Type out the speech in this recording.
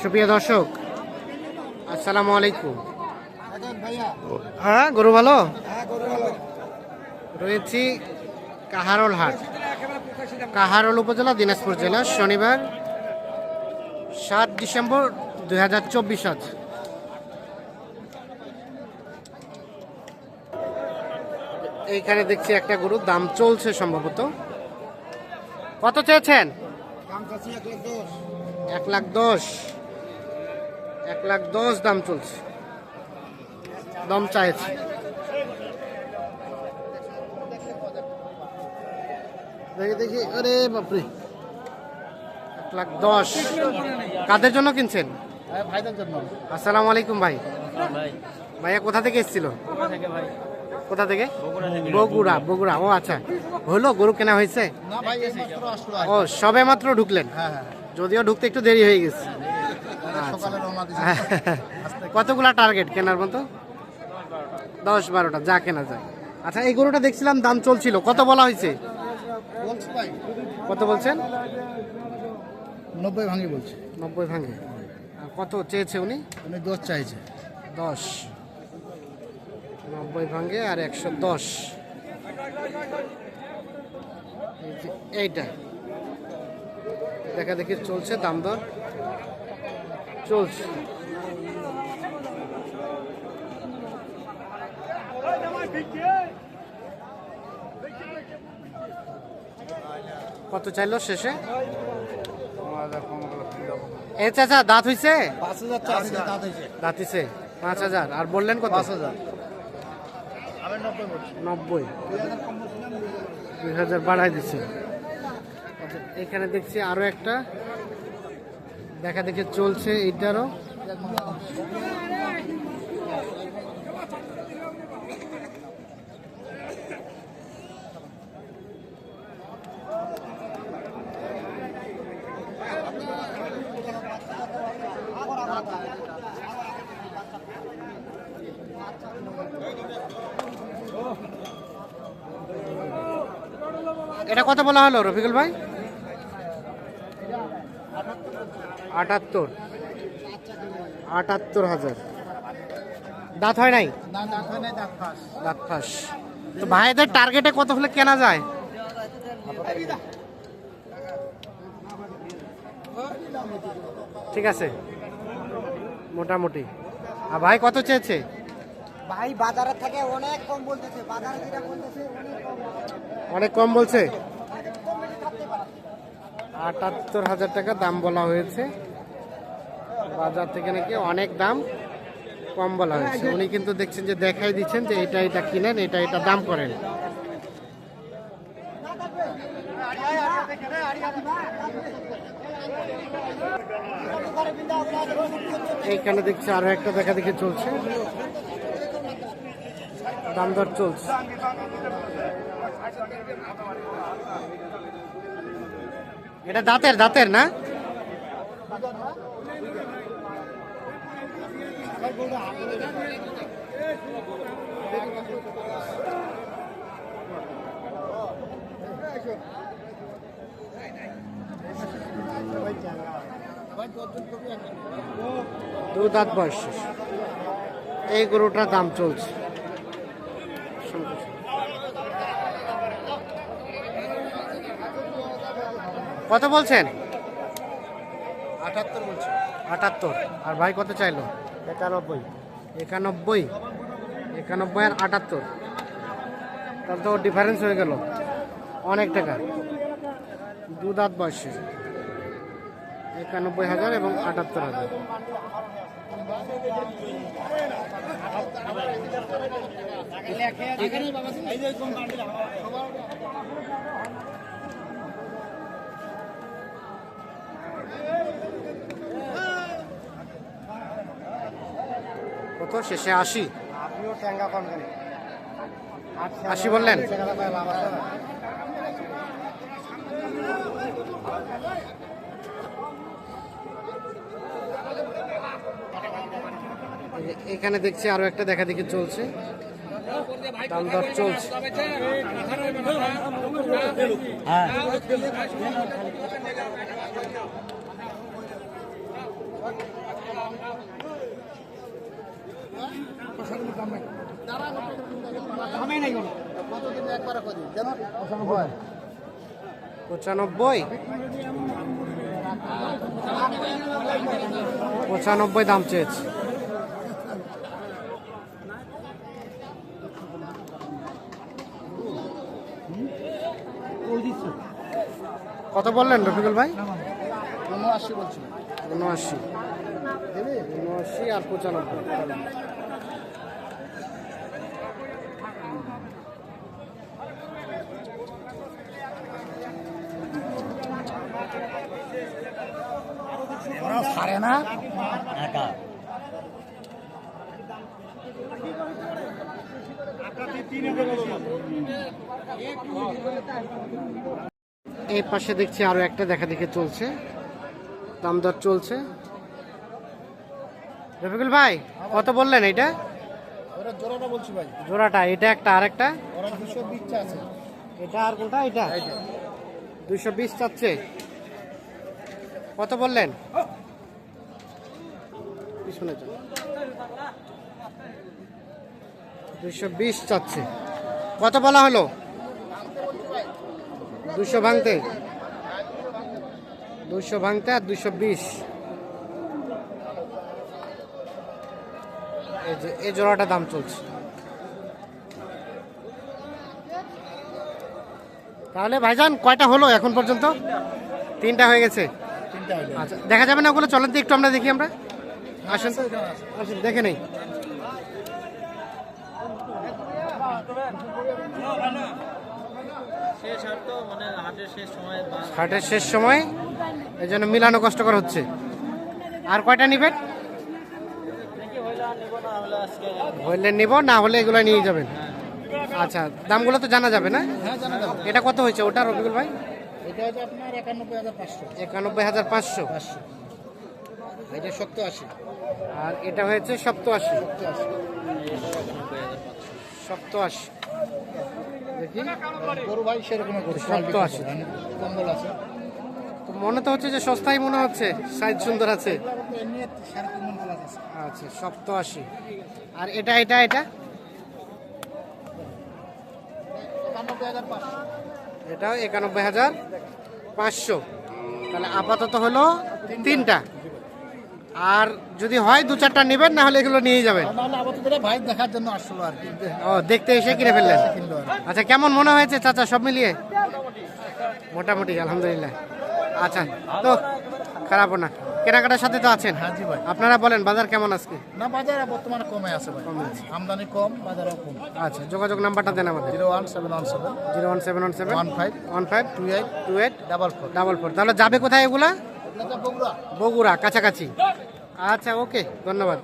সুপ্রিয় দর্শক আসসালামু আলাইকুম। হ্যাঁ গরু ভালো? রয়েছি কাহারোল হাট কাহারোল উপজেলা দিনাজপুর জেলা শনিবার সাত ডিসেম্বর দুই হাজার চব্বিশ আজ এইখানে দেখছি একটা গরুর দাম চলছে সম্ভবত। কত চেয়েছেন? এক লাখ দশ। এক লাখ দশ দাম চলছে। দাম চাইছে। দেখি দেখি আরে বাপরে। এক লাখ দশ। কাদের জন্য কিনছেন? ভাইদের জন্য। আসসালামু আলাইকুম ভাই। ভাই। ভাইয়া কোথা থেকে এসেছিল? কোথা থেকে ভাই? কোথা থেকে? বগুড়া বগুড়া ও আচ্ছা। হলো গরু কেনা হয়েছে? না ভাই এই মাত্র আসলো ও সবে মাত্র ঢুকলেন? হ্যাঁ হ্যাঁ। যদিও ঢুকতে একটু দেরি হয়ে গেছে। সকালে রওনা দিছি কতগুলা টার্গেট কেনার মতো দশ বারোটা যা কেনা যায়। আচ্ছা এই গরুটা দেখছিলাম দাম চলছিল। কত বলা হয়েছে? কত বলছেন? নব্বই ভাঙি বলছে। নব্বই ভাঙে। আর কত চেয়েছে উনি? উনি দোষ চাইছে। দশ। নব্বই ভাঙে আর একশো দশ। এইটা। দেখা দেখি চলছে দাম দর? চলছে। কত চাইলো শেষে? এ চাচা দাঁত হইছে? দাঁত হয়েছে হইছে? পাঁচ হাজার। আর বললেন কত? পাঁচ হাজার। নব্বই। দুই হাজার বাড়াই দিচ্ছে আচ্ছা এখানে দেখছি আরও একটা। দেখা দেখে চলছে এইটারও। এটা কত বলা হলো রফিকুল ভাই? আটাত্তর। আটাত্তর হাজার। দাঁত হয় নাই? দাঁত ফাঁস। তো ভাইদের টার্গেটে কত হলে কেনা যায়? ঠিক আছে। মোটামুটি। আর ভাই কত চেয়েছে? ভাই বাজারের থেকে অনেক কম বলতেছে। বাজারে যেটা বলতেছে অনেক কম বলছে? আটাত্তর হাজার টাকা দাম বলা হয়েছে। বাজার থেকে নাকি অনেক দাম কম বলা হয়েছে। উনি কিন্তু দেখছেন যে দেখাই দিচ্ছেন যে এটা এটা কিনেন, এটা এটা দাম করেন। এইখানে দেখছি আরও একটা দেখা দেখে চলছে। দাম দর চলছে। এটা দাঁতের দাঁতের না? দু দাঁত বয়স এই গরুটার দাম চলছে। কত বলছেন? আটাত্তর বলছি। আটাত্তর। আর ভাই কত চাইলো? একানব্বই। একানব্বই। একানব্বই আর আটাত্তর। তাহলে তো ডিফারেন্স হয়ে গেল। অনেক টাকা। দু দাঁত বয়সে। একানব্বই হাজার এবং আটাত্তর হাজার। কত? শেষে আশি। কেন? আশি বললেন? এখানে দেখছি আরও একটা দেখা দেখি চলছে। দাম দর চলছে। যেন পঁচানব্বই। পঁচানব্বই দাম চেয়েছে। কত বললেন রফিকুল ভাই? উনআশি বলছি। উনআশি। উনআশি আর পঁচানব্বই। ছাড়ে না? একা। এই পাশে দেখছি আরও একটা দেখা দেখে চলছে। দাম দর চলছে। রফিকুল ভাই কত বললেন এটা? ওরা জোড়াটা বলছি ভাই। জোড়াটা এটা একটা আর একটা ওরা দুশো বিচ্ছা আছে এটা আর কোনটা? এটা? দুইশো বিশ চাচ্ছে। কত বললেন? পিছনে দুইশো বিশ চাচ্ছে। কত বলা হলো? দুশো ভাঙতে। দুশো ভাঙতে আর দুশো বিশ। এই যে এই জোড়াটা দাম চলছে। তাহলে ভাইজান কয়টা হলো এখন পর্যন্ত? তিনটা হয়ে গেছে? আচ্ছা দেখা যাবে না ওগুলো? চলেন তো একটু আমরা দেখি আমরা। আসেন। আসেন। দেখে নেই। মানে হাটের শেষ সময় বা- হাটের শেষ সময়? এই জন্য মিলানো কষ্টকর হচ্ছে। আর কয়টা নিবেন? হইলে না হলে নিব না হলে এগুলো নিয়ে যাবেন। আচ্ছা দামগুলো তো জানা যাবে না? হ্যাঁ জানা যাবে। এটা কত হয়েছে ওটা রবিকুল ভাই? এটা হচ্ছে আপনার একানব্বই হাজার পাঁচশো। একানব্বই হাজার পাঁচশো? পাঁচশো। এটা সত্তর আশি আর এটা হয়েছে সপ্তআশি। সত্তর আশি সপ্তআশি। দেখি। গরু ভাই সেরকম কম্বল আছে। তো মনে তো হচ্ছে যে সস্তাই মনে হচ্ছে সাইজ সুন্দর আছে। আচ্ছা সপ্তআশি আর এটা এটা এটা? এটাও একানব্বই হাজার পাঁচশো। তাহলে আপাতত হলো তিনটা। আর যদি হয় দু চারটা নেবেন না হলে এগুলো নিয়ে যাবেন। ভাই দেখার জন্য আসলো আর কি। ও দেখতে এসে কিনে ফেললেন। আচ্ছা কেমন মনে হয়েছে চাচা সব মিলিয়ে? মোটামুটি আলহামদুলিল্লাহ। আচ্ছা তো খারাপও না। কেনাকাটার সাথে তো আছেন। হ্যাঁ ভাই। আপনারা বলেন বাজার কেমন আজকে? না বাজারে বর্তমানে কমে আছে ভাই। কমে আছে। আমদানি কম বাজারও কম। আচ্ছা যোগাযোগ নাম্বারটা দেন আমাদের। Zero one seven one seven. Zero one seven one seven. One five. One five. Two eight. Two eight. Double four. Double four. তাহলে যাবে কোথায় এগুলা? বগুড়া। বগুড়া কাছাকাছি। আচ্ছা ওকে ধন্যবাদ।